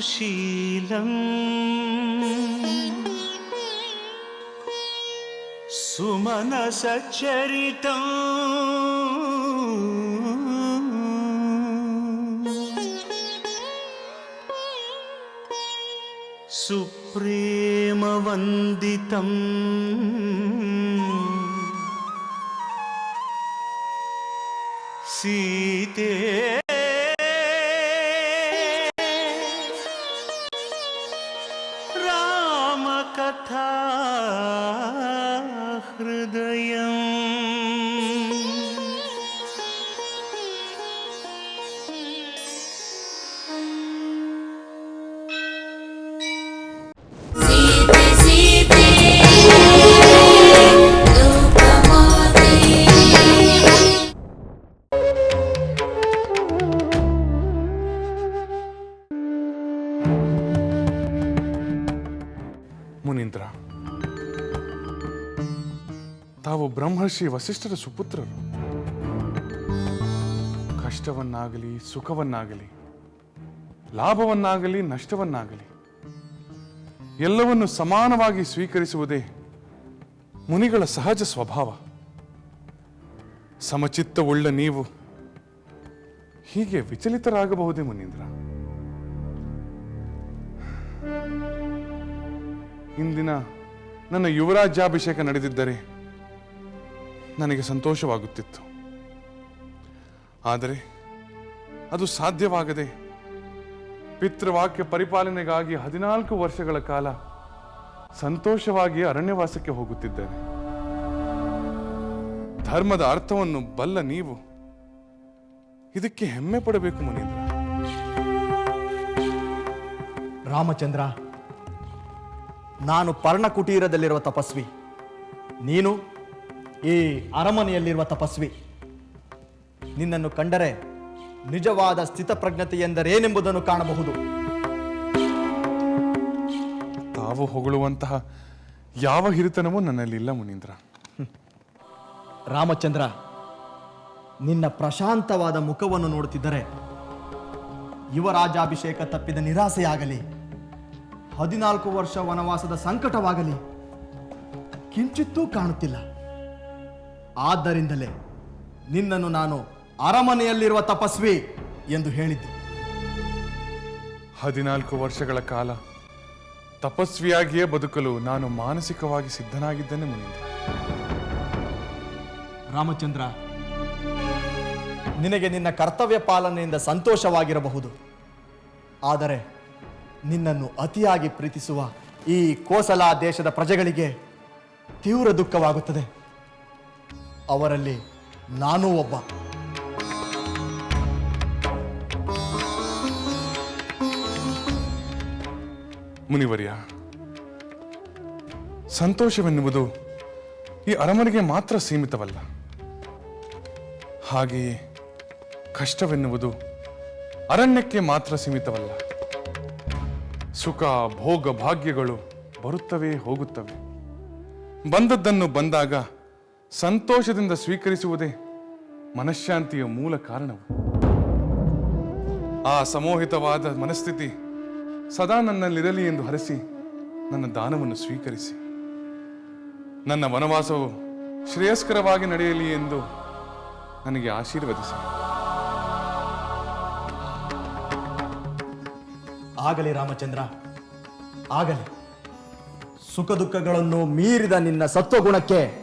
సుశీలం. సుమనసచరితం సుప్రేమవందితం. సీతే रामकथा हृदयम् ತಾವು ಬ್ರಹ್ಮರ್ಷಿ ವಸಿಷ್ಠರ ಸುಪುತ್ರರು. ಕಷ್ಟವನ್ನಾಗಲಿ, ಸುಖವನ್ನಾಗಲಿ, ಲಾಭವನ್ನಾಗಲಿ, ನಷ್ಟವನ್ನಾಗಲಿ ಎಲ್ಲವನ್ನು ಸಮಾನವಾಗಿ ಸ್ವೀಕರಿಸುವುದೇ ಮುನಿಗಳ ಸಹಜ ಸ್ವಭಾವ. ಸಮಚಿತ್ತವುಳ್ಳ ನೀವು ಹೀಗೆ ವಿಚಲಿತರಾಗಬಹುದೇ ಮುನೀಂದ್ರ? ಇಂದಿನ ನನ್ನ ಯುವರಾಜ್ಯಾಭಿಷೇಕ ನಡೆದಿದ್ದರೆ ನನಗೆ ಸಂತೋಷವಾಗುತ್ತಿತ್ತು. ಆದರೆ ಅದು ಸಾಧ್ಯವಾಗದೆ ಪಿತೃವಾಕ್ಯ ಪರಿಪಾಲನೆಗಾಗಿ ಹದಿನಾಲ್ಕು ವರ್ಷಗಳ ಕಾಲ ಸಂತೋಷವಾಗಿ ಅರಣ್ಯವಾಸಕ್ಕೆ ಹೋಗುತ್ತಿದ್ದೇನೆ. ಧರ್ಮದ ಅರ್ಥವನ್ನು ಬಲ್ಲ ನೀವು ಇದಕ್ಕೆ ಹೆಮ್ಮೆ ಪಡಬೇಕು ಮುನೀಂದ್ರ. ರಾಮಚಂದ್ರ, ನಾನು ಪರ್ಣಕುಟೀರದಲ್ಲಿರುವ ತಪಸ್ವಿ. ನೀನು? ಈ ಅರಮನೆಯಲ್ಲಿರುವ ತಪಸ್ವಿ ನಿನ್ನನ್ನು ಕಂಡರೆ ನಿಜವಾದ ಸ್ಥಿತಪ್ರಜ್ಞತೆ ಎಂದರೇನೆಂಬುದನ್ನು ಕಾಣಬಹುದು. ತಾವು ಹೊಗಳುವಂತಹ ಯಾವ ಹಿರಿತನವೂ ನನ್ನಲ್ಲಿಲ್ಲ ಮುನೀಂದ್ರ. ರಾಮಚಂದ್ರ ನಿನ್ನ ಪ್ರಶಾಂತವಾದ ಮುಖವನ್ನು ನೋಡುತ್ತಿದ್ದರೆ ಯುವರಾಜಾಭಿಷೇಕ ತಪ್ಪಿದ ನಿರಾಸೆಯಾಗಲಿ ಹದಿನಾಲ್ಕು ವರ್ಷ ವನವಾಸದ ಸಂಕಟವಾಗಲಿ ಕಿಂಚಿತ್ತೂ ಕಾಣುತ್ತಿಲ್ಲ. ಆದ್ದರಿಂದಲೇ ನಿನ್ನನ್ನು ನಾನು ಅರಮನೆಯಲ್ಲಿರುವ ತಪಸ್ವಿ ಎಂದು ಹೇಳಿದ್ದು. ಹದಿನಾಲ್ಕು ವರ್ಷಗಳ ಕಾಲ ತಪಸ್ವಿಯಾಗಿಯೇ ಬದುಕಲು ನಾನು ಮಾನಸಿಕವಾಗಿ ಸಿದ್ಧನಾಗಿದ್ದೇನೆ ರಾಮಚಂದ್ರ ನಿನಗೆ ನಿನ್ನ ಕರ್ತವ್ಯ ಪಾಲನೆಯಿಂದ ಸಂತೋಷವಾಗಿರಬಹುದು. ಆದರೆ ನಿನ್ನನ್ನು ಅತಿಯಾಗಿ ಪ್ರೀತಿಸುವ ಈ ಕೋಸಲ ದೇಶದ ಪ್ರಜೆಗಳಿಗೆ ತೀವ್ರ ದುಃಖವಾಗುತ್ತದೆ. ಅವರಲ್ಲಿ ನಾನೂ ಒಬ್ಬ. ಮುನಿವರ್ಯ, ಸಂತೋಷವೆನ್ನುವುದು ಈ ಅರಮನೆಗೆ ಮಾತ್ರ ಸೀಮಿತವಲ್ಲ. ಹಾಗೆಯೇ ಕಷ್ಟವೆನ್ನುವುದು ಅರಣ್ಯಕ್ಕೆ ಮಾತ್ರ ಸೀಮಿತವಲ್ಲ. ಸುಖ, ಭೋಗ, ಭಾಗ್ಯಗಳು ಬರುತ್ತವೆ ಹೋಗುತ್ತವೆ. ಬಂದದ್ದನ್ನು ಬಂದಾಗ ಸಂತೋಷದಿಂದ ಸ್ವೀಕರಿಸುವುದೇ ಮನಃಶಾಂತಿಯ ಮೂಲ ಕಾರಣವು. ಆ ಸಮೋಹಿತವಾದ ಮನಸ್ಥಿತಿ ಸದಾ ನನ್ನಲ್ಲಿರಲಿ ಎಂದು ಹರಿಸಿ ನನ್ನ ದಾನವನ್ನು ಸ್ವೀಕರಿಸಿ. ನನ್ನ ವನವಾಸವು ಶ್ರೇಯಸ್ಕರವಾಗಿ ನಡೆಯಲಿ ಎಂದು ನನಗೆ ಆಶೀರ್ವದಿಸಿ. ಆಗಲಿ ರಾಮಚಂದ್ರ, ಆಗಲಿ. ಸುಖ ದುಃಖಗಳನ್ನು ಮೀರಿದ ನಿನ್ನ ಸತ್ವಗುಣಕ್ಕೆ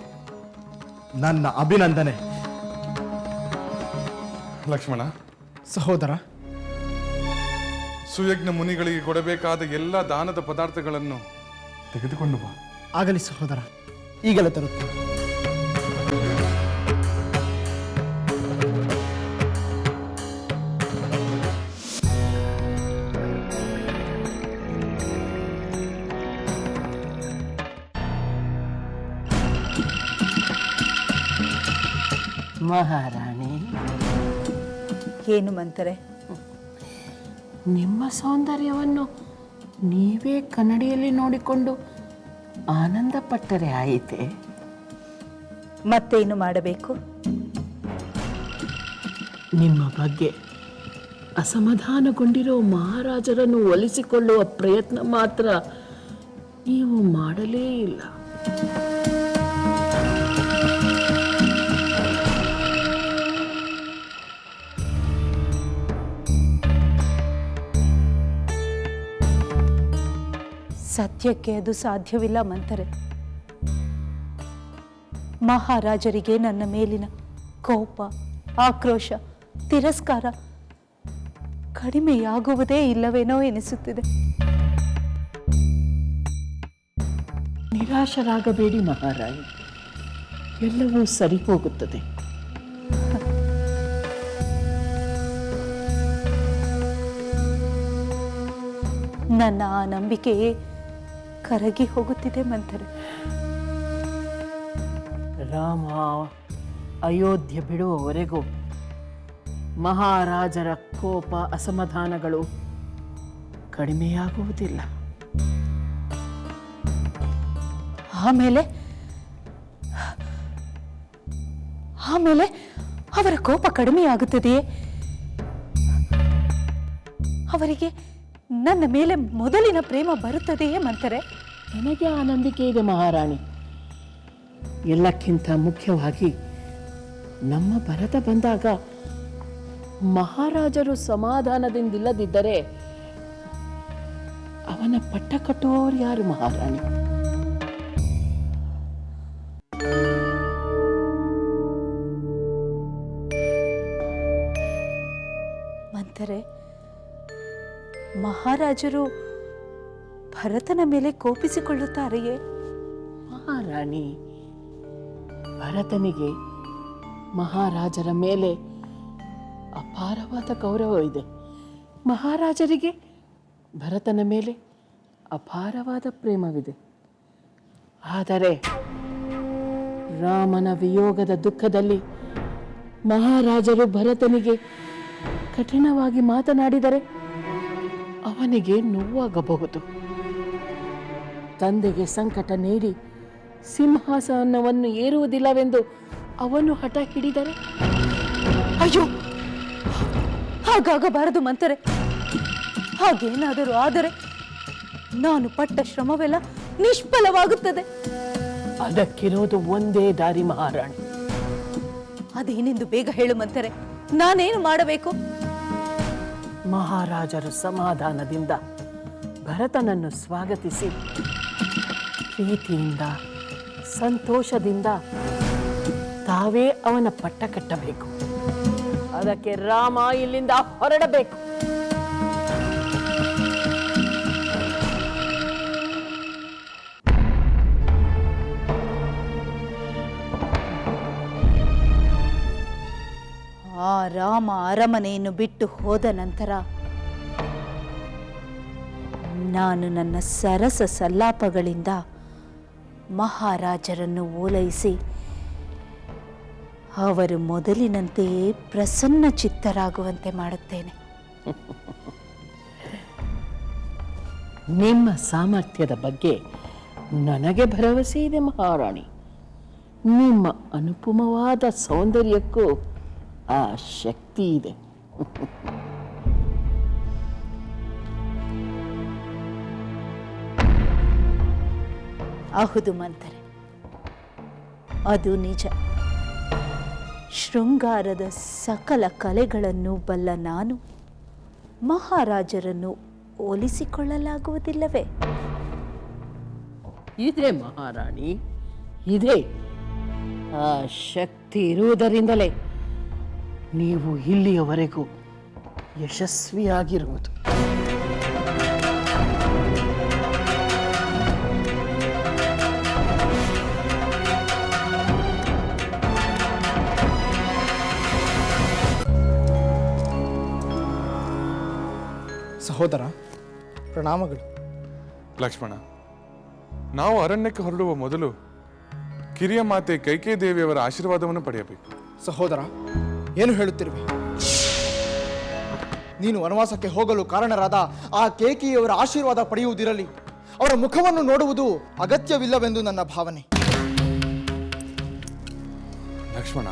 ನನ್ನ ಅಭಿನಂದನೆ. ಲಕ್ಷ್ಮಣ. ಸಹೋದರ. ಸುಯಜ್ಞ ಮುನಿಗಳಿಗೆ ಕೊಡಬೇಕಾದ ಎಲ್ಲ ದಾನದ ಪದಾರ್ಥಗಳನ್ನು ತೆಗೆದುಕೊಂಡು ಬಾ. ಆಗಲಿ ಸಹೋದರ. ಈಗಲೇ ತರುತ್ತೇನೆ. ಮಹಾರಾಣಿ. ಏನು ಮಂತಾರೆ? ನಿಮ್ಮ ಸೌಂದರ್ಯವನ್ನು ನೀವೇ ಕನ್ನಡಿಯಲ್ಲಿ ನೋಡಿಕೊಂಡು ಆನಂದ ಪಟ್ಟರೆ ಆಯಿತೆ? ಮತ್ತೇನು ಮಾಡಬೇಕು? ನಿಮ್ಮ ಬಗ್ಗೆ ಅಸಮಾಧಾನಗೊಂಡಿರೋ ಮಹಾರಾಜರನ್ನು ಒಲಿಸಿಕೊಳ್ಳುವ ಪ್ರಯತ್ನ ಮಾತ್ರ ನೀವು ಮಾಡಲೇ ಇಲ್ಲ. ಸತ್ಯಕ್ಕೆ ಅದು ಸಾಧ್ಯವಿಲ್ಲ ಮಂತರೆ. ಮಹಾರಾಜರಿಗೆ ನನ್ನ ಮೇಲಿನ ಕೋಪ ಆಕ್ರೋಶ ತಿರಸ್ಕಾರ ಕಡಿಮೆಯಾಗುವುದೇ ಇಲ್ಲವೇನೋ ಎನಿಸುತ್ತಿದೆ. ನಿರಾಶರಾಗಬೇಡಿ ಮಹಾರಾಣಿ ಎಲ್ಲವೂ ಸರಿ ಹೋಗುತ್ತದೆ ನನ್ನ ಆ ನಂಬಿಕೆಯೇ ಕರಗಿ ಹೋಗುತ್ತಿದೆ ಮಂತರೆ ರಾಮ ಅಯೋಧ್ಯೆ ಬಿಡುವವರೆಗೂ ಮಹಾರಾಜರ ಕೋಪ ಅಸಮಾಧಾನಗಳು ಕಡಿಮೆಯಾಗುವುದಿಲ್ಲ. ಆಮೇಲೆ ಆಮೇಲೆ ಅವರ ಕೋಪ ಕಡಿಮೆಯಾಗುತ್ತದೆಯೇ? ಅವರಿಗೆ ನನ್ನ ಮೇಲೆ ಮೊದಲಿನ ಪ್ರೇಮ ಬರುತ್ತದೆಯೇ ಮಂತರೆ ನನಗೆ ಆ ನಂಬಿಕೆ ಇದೆ ಮಹಾರಾಣಿ. ಎಲ್ಲಕ್ಕಿಂತ ಮುಖ್ಯವಾಗಿ ನಮ್ಮ ಭರತ ಬಂದಾಗ ಮಹಾರಾಜರು ಸಮಾಧಾನದಿಂದಿಲ್ಲದಿದ್ದರೆ ಅವನ ಪಟ್ಟ ಕಟ್ಟುವವರು ಯಾರು ಮಹಾರಾಣಿ? ಮಂತರೆ, ಮಹಾರಾಜರು ಭರತನ ಮೇಲೆ ಕೋಪಿಸಿಕೊಳ್ಳುತ್ತಾರೆಯೇ? ಮಹಾರಾಣಿ, ಭರತನಿಗೆ ಮಹಾರಾಜರ ಮೇಲೆ ಅಪಾರವಾದ ಗೌರವವಿದೆ ಮಹಾರಾಜರಿಗೆ ಭರತನ ಮೇಲೆ ಅಪಾರವಾದ ಪ್ರೇಮವಿದೆ. ಆದರೆ ರಾಮನ ವಿಯೋಗದ ದುಃಖದಲ್ಲಿ ಮಹಾರಾಜರು ಭರತನಿಗೆ ಕಠಿಣವಾಗಿ ಮಾತನಾಡಿದರೆ ಅವನಿಗೆ ನೋವಾಗಬಹುದು. ತಂದೆಗೆ ಸಂಕಟ ನೀಡಿ ಸಿಂಹಾಸನವನ್ನು ಏರುವುದಿಲ್ಲವೆಂದು ಅವನು ಹಠ ಹಿಡಿದರೆ? ಅಯ್ಯೋ! ಹಾಗಾಗಬಾರದು ಮಂತರೆ. ಹಾಗೇನಾದರೂ ಆದರೆ ನಾನು ಪಟ್ಟ ಶ್ರಮವೆಲ್ಲ ನಿಷ್ಫಲವಾಗುತ್ತದೆ. ಅದಕ್ಕಿರೋದು ಒಂದೇ ದಾರಿ ಮಹಾರಾಣಿ. ಅದೇನೆಂದು ಬೇಗ ಹೇಳು ಮಂತರೆ. ನಾನೇನು ಮಾಡಬೇಕು? ಮಹಾರಾಜರು ಸಮಾಧಾನದಿಂದ ಭರತನನ್ನು ಸ್ವಾಗತಿಸಿ ಪ್ರೀತಿಯಿಂದ, ಸಂತೋಷದಿಂದ ತಾವೇ ಅವನ ಪಟ್ಟ ಕಟ್ಟಬೇಕು. ಅದಕ್ಕೆ ರಾಮ ಇಲ್ಲಿಂದ ಹೊರಡಬೇಕು. ಆ ರಾಮ ಅರಮನೆಯನ್ನು ಬಿಟ್ಟು ಹೋದ ನಂತರ ನಾನು ನನ್ನ ಸರಸ ಸಲ್ಲಾಪಗಳಿಂದ ಮಹಾರಾಜರನ್ನು ಓಲೈಸಿ ಅವರು ಮೊದಲಿನಂತೆಯೇ ಪ್ರಸನ್ನ ಚಿತ್ತರಾಗುವಂತೆ ಮಾಡುತ್ತೇನೆ. ನಿಮ್ಮ ಸಾಮರ್ಥ್ಯದ ಬಗ್ಗೆ ನನಗೆ ಭರವಸೆ ಇದೆ ಮಹಾರಾಣಿ. ನಿಮ್ಮ ಅನುಪಮವಾದ ಸೌಂದರ್ಯಕ್ಕೂ ಆ ಶಕ್ತಿ ಇದೆ. ಹೌದು ಮಂತರೆ ಅದು ನಿಜ. ಶೃಂಗಾರದ ಸಕಲ ಕಲೆಗಳನ್ನು ಬಲ್ಲ ನಾನು ಮಹಾರಾಜರನ್ನು ಹೋಲಿಸಿಕೊಳ್ಳಲಾಗುವುದಿಲ್ಲವೇ? ಇದೆ ಮಹಾರಾಣಿ, ಇದೆ ಆ ಶಕ್ತಿ ಇರುವುದರಿಂದಲೇ ನೀವು ಇಲ್ಲಿಯವರೆಗೂ ಯಶಸ್ವಿಯಾಗಿರುವುದು. ಸಹೋದರ ಪ್ರಣಾಮಗಳು. ಲಕ್ಷ್ಮಣ ನಾವು ಅರಣ್ಯಕ್ಕೆ ಹೊರಡುವ ಮೊದಲು ಕಿರಿಯ ಮಾತೆ ಕೈಕೇ ದೇವಿಯವರ ಆಶೀರ್ವಾದವನ್ನು ಪಡೆಯಬೇಕು. ಸಹೋದರ ಏನು ಹೇಳುತ್ತಿರುವೆ? ನೀನು ವನವಾಸಕ್ಕೆ ಹೋಗಲು ಕಾರಣರಾದ ಆ ಕೇಕಿಯವರ ಆಶೀರ್ವಾದ ಪಡೆಯುವುದಿರಲಿ. ಅವರ ಮುಖವನ್ನು ನೋಡುವುದು ಅಗತ್ಯವಿಲ್ಲವೆಂದು ನನ್ನ ಭಾವನೆ. ಲಕ್ಷ್ಮಣ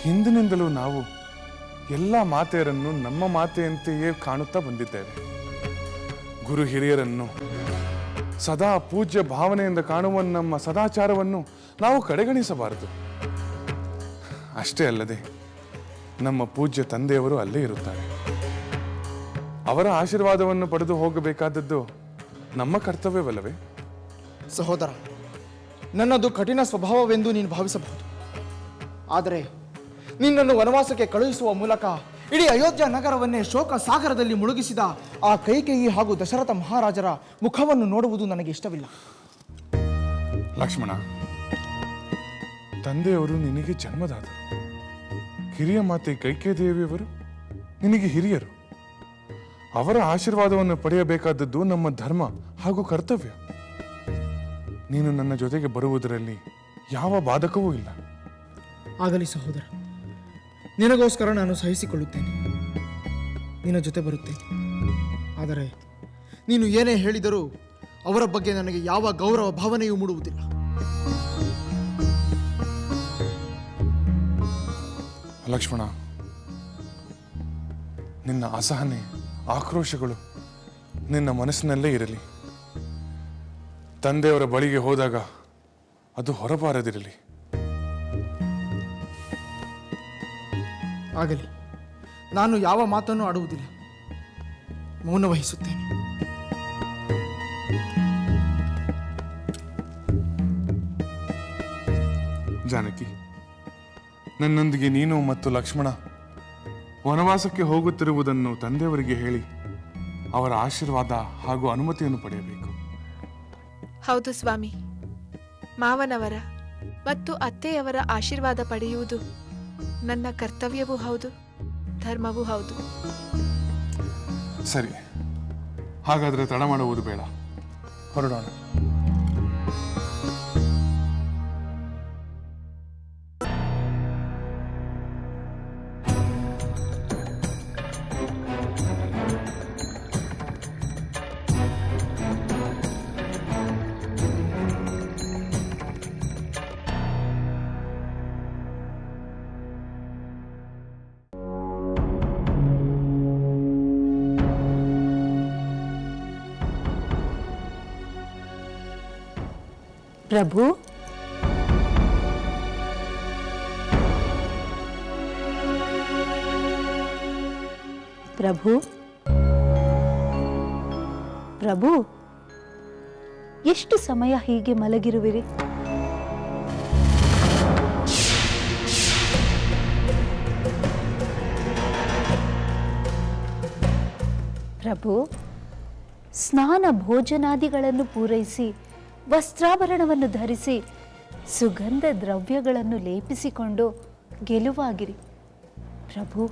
ಹಿಂದಿನಿಂದಲೂ ನಾವು ಎಲ್ಲ ಮಾತೆಯರನ್ನು ನಮ್ಮ ಮಾತೆಯಂತೆಯೇ ಕಾಣುತ್ತಾ ಬಂದಿದ್ದೇವೆ. ಗುರು ಹಿರಿಯರನ್ನು, ಸದಾ ಪೂಜ್ಯ ಭಾವನೆಯಿಂದ ಕಾಣುವ ನಮ್ಮ ಸದಾಚಾರವನ್ನು ನಾವು ಕಡೆಗಣಿಸಬಾರದು. ಅಷ್ಟೇ ಅಲ್ಲದೆ, ನಮ್ಮ ಪೂಜ್ಯ ತಂದೆಯವರು ಅಲ್ಲೇ ಇರುತ್ತಾರೆ. ಅವರ ಆಶೀರ್ವಾದವನ್ನು ಪಡೆದು ಹೋಗಬೇಕಾದದ್ದು ನಮ್ಮ ಕರ್ತವ್ಯವಲ್ಲವೇ? ಸಹೋದರ, ನನ್ನದು ಕಠಿಣ ಸ್ವಭಾವವೆಂದು ನೀನು ಭಾವಿಸಬಹುದು. ಆದರೆ ನಿನ್ನನ್ನು ವನವಾಸಕ್ಕೆ ಕಳುಹಿಸುವ ಮೂಲಕ ಇಡೀ ಅಯೋಧ್ಯ ನಗರವನ್ನೇ ಶೋಕ ಸಾಗರದಲ್ಲಿ ಮುಳುಗಿಸಿದ ಆ ಕೈಕೇಯಿ ಹಾಗೂ ದಶರಥ ಮಹಾರಾಜರ ಮುಖವನ್ನು ನೋಡುವುದು ನನಗೆ ಇಷ್ಟವಿಲ್ಲ. ಲಕ್ಷ್ಮಣ ತಂದೆಯವರು ನಿನಗೆ ಜನ್ಮದಾದರು ಹಿರಿಯ ಮಾತೆ ಕೈಕೇದೇವಿಯವರು ನಿನಗೆ ಹಿರಿಯರು. ಅವರ ಆಶೀರ್ವಾದವನ್ನು ಪಡೆಯಬೇಕಾದದ್ದು ನಮ್ಮ ಧರ್ಮ ಹಾಗೂ ಕರ್ತವ್ಯ. ನೀನು ನನ್ನ ಜೊತೆಗೆ ಬರುವುದರಲ್ಲಿ ಯಾವ ಬಾಧಕವೂ ಇಲ್ಲ. ಆಗಲಿ ಸಹೋದರ. ನಿನಗೋಸ್ಕರ ನಾನು ಸಹಿಸಿಕೊಳ್ಳುತ್ತೇನೆ. ನಿನ್ನ ಜೊತೆ ಬರುತ್ತೇನೆ. ಆದರೆ ನೀನು ಏನೇ ಹೇಳಿದರೂ ಅವರ ಬಗ್ಗೆ ನನಗೆ ಯಾವ ಗೌರವ ಭಾವನೆಯೂ ಮೂಡುವುದಿಲ್ಲ. ಲಕ್ಷ್ಮಣ, ನಿನ್ನ ಅಸಹನೆ, ಆಕ್ರೋಶಗಳು ನಿನ್ನ ಮನಸ್ಸಿನಲ್ಲೇ ಇರಲಿ. ತಂದೆಯವರ ಬಳಿಗೆ ಹೋದಾಗ ಅದು ಹೊರಬಾರದಿರಲಿ. ಆಗಲಿ. ನಾನು ಯಾವ ಮಾತನ್ನು ಆಡುವುದಿಲ್ಲ. ಮೌನ ವಹಿಸುತ್ತೇನೆ. ಜಾನಕಿ ನನ್ನೊಂದಿಗೆ ನೀನು ಮತ್ತು ಲಕ್ಷ್ಮಣ ವನವಾಸಕ್ಕೆ ಹೋಗುತ್ತಿರುವುದನ್ನು ತಂದೆಯವರಿಗೆ ಹೇಳಿ ಅವರ ಆಶೀರ್ವಾದ ಹಾಗೂ ಅನುಮತಿಯನ್ನು ಪಡೆಯಬೇಕು. ಹೌದು ಸ್ವಾಮಿ. ಮಾವನವರ ಮತ್ತು ಅತ್ತೆಯವರ ಆಶೀರ್ವಾದ ಪಡೆಯುವುದು ನನ್ನ ಕರ್ತವ್ಯವೂ ಹೌದು ಧರ್ಮವೂ ಹೌದು. ಸರಿ ಹಾಗಾದ್ರೆ ತಡ ಮಾಡುವುದು ಬೇಡ. ಹೊರಡೋಣ. ಪ್ರಭು. ಪ್ರಭು. ಪ್ರಭು ಎಷ್ಟು ಸಮಯ ಹೀಗೆ ಮಲಗಿರುವಿರಿ? ಪ್ರಭು ಸ್ನಾನ ಭೋಜನಾದಿಗಳನ್ನು ಪೂರೈಸಿ ವಸ್ತ್ರಾಭರಣವನ್ನು ಧರಿಸಿ ಸುಗಂಧ ದ್ರವ್ಯಗಳನ್ನು ಲೇಪಿಸಿಕೊಂಡು ಗೆಲುವಾಗಿರಿ. ಪ್ರಭು,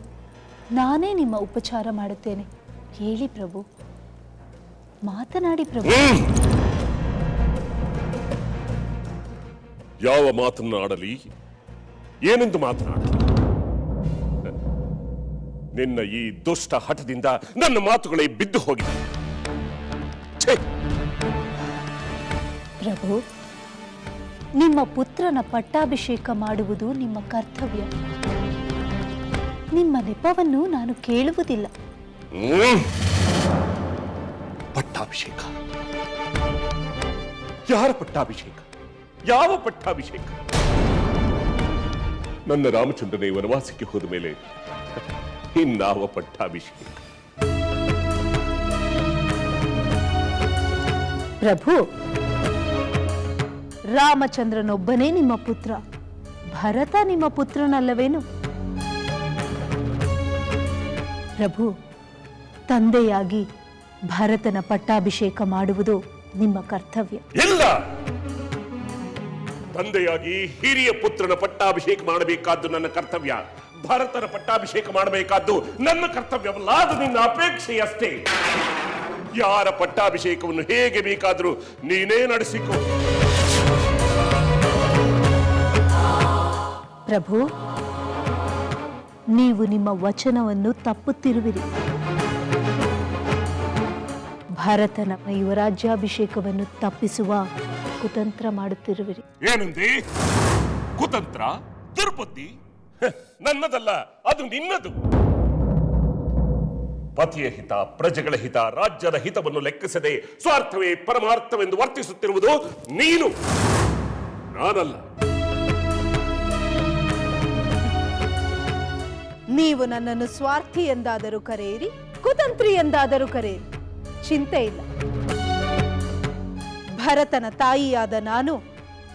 ನಾನೇ ನಿಮ್ಮ ಉಪಚಾರ ಮಾಡುತ್ತೇನೆ. ಹೇಳಿ ಪ್ರಭು. ಮಾತನಾಡಿ ಪ್ರಭು. ಯಾವ ಮಾತನ್ನು ಆಡಲಿ? ಏನೆಂದು ಮಾತನಾಡಲಿ? ನಿನ್ನ ಈ ದುಷ್ಟ ಹಠದಿಂದ ನನ್ನ ಮಾತುಗಳೇ ಬಿದ್ದು ಹೋಗಿದೆ ಪ್ರಭು ನಿಮ್ಮ ಪುತ್ರನ ಪಟ್ಟಾಭಿಷೇಕ ಮಾಡುವುದು ನಿಮ್ಮ ಕರ್ತವ್ಯ. ನಿಮ್ಮ ನೆಪವನ್ನು ನಾನು ಕೇಳುವುದಿಲ್ಲ. ಪಟ್ಟಾಭಿಷೇಕ. ಯಾರ ಪಟ್ಟಾಭಿಷೇಕ? ಯಾವ ಪಟ್ಟಾಭಿಷೇಕ? ನನ್ನ ರಾಮಚಂದ್ರನೇ ವನವಾಸಕ್ಕೆ ಹೋದ ಮೇಲೆ ಇನ್ನಾವ ಪಟ್ಟಾಭಿಷೇಕ? ಪ್ರಭು ರಾಮಚಂದ್ರನೊಬ್ಬನೇ ನಿಮ್ಮ ಪುತ್ರ. ಭರತ ನಿಮ್ಮ ಪುತ್ರನಲ್ಲವೇನು? ಪ್ರಭು, ತಂದೆಯಾಗಿ ಭರತನ ಪಟ್ಟಾಭಿಷೇಕ ಮಾಡುವುದು ನಿಮ್ಮ ಕರ್ತವ್ಯ. ಇಲ್ಲ! ತಂದೆಯಾಗಿ ಹಿರಿಯ ಪುತ್ರನ ಪಟ್ಟಾಭಿಷೇಕ ಮಾಡಬೇಕಾದ್ದು ನನ್ನ ಕರ್ತವ್ಯ. ಭರತನ ಪಟ್ಟಾಭಿಷೇಕ ಮಾಡಬೇಕಾದ್ದು ನನ್ನ ಕರ್ತವ್ಯವಲ್ಲ, ಅದು ನಿನ್ನ ಅಪೇಕ್ಷೆಯಷ್ಟೇ. ಯಾರ ಪಟ್ಟಾಭಿಷೇಕವನ್ನು ಹೇಗೆ ಬೇಕಾದರೂ ನೀನೇ ನಡೆಸಿಕೊ. ಪ್ರಭು, ನೀವು ನಿಮ್ಮ ವಚನವನ್ನು ತಪ್ಪುತ್ತಿರುವಿರಿ. ಭರತನ ಯುವರಾಜ್ಯಾಭಿಷೇಕವನ್ನು ತಪ್ಪಿಸುವ ಕುತಂತ್ರ ಮಾಡುತ್ತಿರುವಿರಿ. ಏನಂದಿ? ಕುತಂತ್ರ? ತಿರುಪತಿ? ನನ್ನದಲ್ಲ, ಅದು ನಿನ್ನದು. ಪತಿಯ ಹಿತ, ಪ್ರಜೆಗಳ ಹಿತ, ರಾಜ್ಯದ ಹಿತವನ್ನು ಲೆಕ್ಕಿಸದೆ ಸ್ವಾರ್ಥವೇ ಪರಮಾರ್ಥವೆಂದು ವರ್ತಿಸುತ್ತಿರುವುದು ನೀನು. ನಾನಲ್ಲ. ನೀವು ನನ್ನನ್ನು ಸ್ವಾರ್ಥಿ ಎಂದಾದರೂ ಕರೆಯಿರಿ, ಕುತಂತ್ರಿ ಎಂದಾದರೂ ಕರೆಯಿರಿ. ಚಿಂತೆ ಇಲ್ಲ. ಭರತನ ತಾಯಿಯಾದ ನಾನು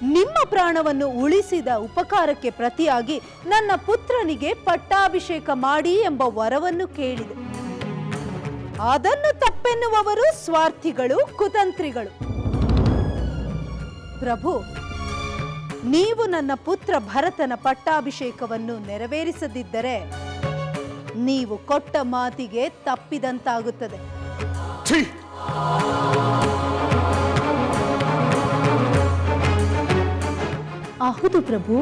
ನಿಮ್ಮ ಪ್ರಾಣವನ್ನು ಉಳಿಸಿದ ಉಪಕಾರಕ್ಕೆ ಪ್ರತಿಯಾಗಿ ನನ್ನ ಪುತ್ರನಿಗೆ ಪಟ್ಟಾಭಿಷೇಕ ಮಾಡಿ ಎಂಬ ವರವನ್ನು ಕೇಳಿದೆ. ಅದನ್ನು ತಪ್ಪೆನ್ನುವವರು ಸ್ವಾರ್ಥಿಗಳು, ಕುತಂತ್ರಿಗಳು. ಪ್ರಭು, ನೀವು ನನ್ನ ಪುತ್ರ ಭರತನ ಪಟ್ಟಾಭಿಷೇಕವನ್ನು ನೆರವೇರಿಸದಿದ್ದರೆ ನೀವು ಕೊಟ್ಟ ಮಾತಿಗೆ ತಪ್ಪಿದಂತಾಗುತ್ತದೆ! ಹೌದು ಪ್ರಭು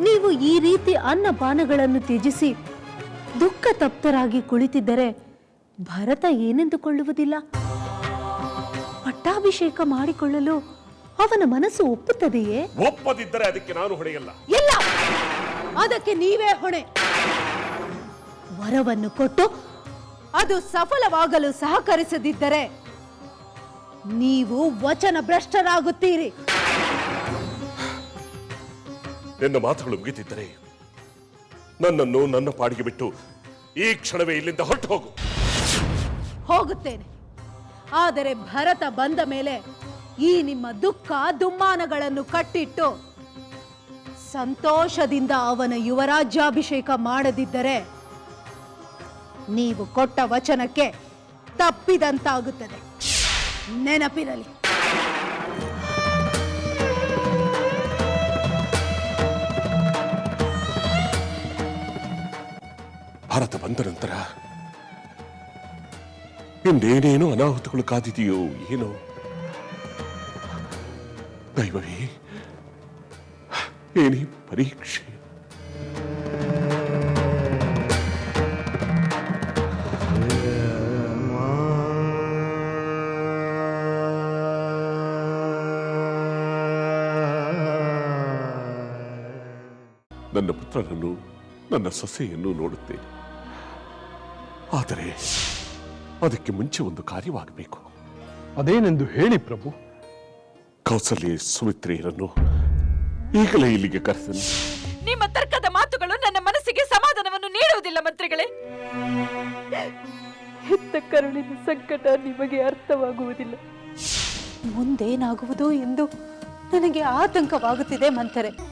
ನೀವು ಈ ರೀತಿ ಅನ್ನಪಾನಗಳನ್ನು ತ್ಯಜಿಸಿ ದುಃಖ ತಪ್ತರಾಗಿ ಕುಳಿತಿದ್ದರೆ ಭರತ ಏನೆಂದುಕೊಳ್ಳುವುದಿಲ್ಲ? ಪಟ್ಟಾಭಿಷೇಕ ಮಾಡಿಕೊಳ್ಳಲು ಅವನ ಮನಸ್ಸು ಒಪ್ಪುತ್ತದೆಯೇ? ಒಪ್ಪದಿದ್ದರೆ ಅದಕ್ಕೆ ನಾನು ಹೊಣೆಯಲ್ಲ. ಇಲ್ಲ. ಅದಕ್ಕೆ ನೀವೇ ಹೊಣೆ. ವರವನ್ನು ಕೊಟ್ಟು ಅದು ಸಫಲವಾಗಲು ಸಹಕರಿಸದಿದ್ದರೆ ನೀವು ವಚನ ಭ್ರಷ್ಟರಾಗುತ್ತೀರಿ ನಿನ್ನ ಮಾತುಗಳು ಮುಗಿದಿದ್ದರೆ ನನ್ನನ್ನು ನನ್ನ ಪಾಡಿಗೆ ಬಿಟ್ಟು ಈ ಕ್ಷಣವೇ ಇಲ್ಲಿಂದ ಹೊರಟು ಹೋಗು ಹೋಗುತ್ತೇನೆ. ಆದರೆ ಭರತ ಬಂದ ಮೇಲೆ ಈ ನಿಮ್ಮ ದುಃಖ ದುಮ್ಮಾನಗಳನ್ನು ಕಟ್ಟಿಟ್ಟು ಸಂತೋಷದಿಂದ ಅವನ ಯುವರಾಜ್ಯಾಭಿಷೇಕ ಮಾಡದಿದ್ದರೆ ನೀವು ಕೊಟ್ಟ ವಚನಕ್ಕೆ ತಪ್ಪಿದಂತಾಗುತ್ತದೆ. ನೆನಪಿರಲಿ. ಭಾರತ ಬಂದ ನಂತರ ಇನ್ನೇನೇನು ಅನಾಹುತಗಳು ಕಾದಿದೆಯೋ ಏನೋ? ದೈವವೇ, ಏನೇ ಪರೀಕ್ಷೆ ನನ್ನ ಪುತ್ರನನ್ನು ನನ್ನ ಸೊಸೆಯನ್ನು ನೋಡುತ್ತೇನೆ ಆದರೆ ಅದಕ್ಕೆ ಮುಂಚೆ ಒಂದು ಕಾರ್ಯವಾಗಬೇಕು. ಅದೇನೆಂದು ಹೇಳಿ ಪ್ರಭು. ಕೌಸಲ್ಯ ಸುಮಿತ್ರೆಯರನ್ನು ಈಗಲೇ ಇಲ್ಲಿಗೆ ಕರೆಸಲು. ನಿಮ್ಮ ತರ್ಕದ ಮಾತುಗಳು ನನ್ನ ಮನಸ್ಸಿಗೆ ಸಮಾಧಾನವನ್ನು ನೀಡುವುದಿಲ್ಲ ಮಂತ್ರಿಗಳೇ. ಹೆತ್ತ ಕರುಳಿನ ಸಂಕಟ ನಿಮಗೆ ಅರ್ಥವಾಗುವುದಿಲ್ಲ. ಮುಂದೇನಾಗುವುದು ಎಂದು ನನಗೆ ಆತಂಕವಾಗುತ್ತಿದೆ ಮಂಥರೆ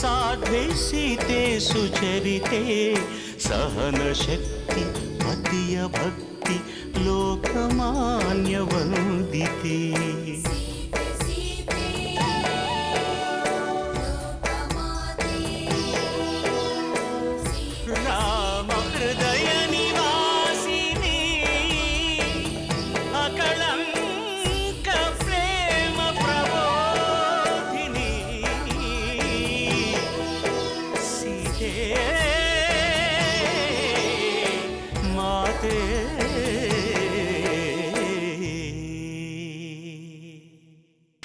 ಸಾಧ್ವೆ ಸೀತೆ ಸುಚರಿತೆ ಸಹನ ಶಕ್ತಿ ಪತಿಯ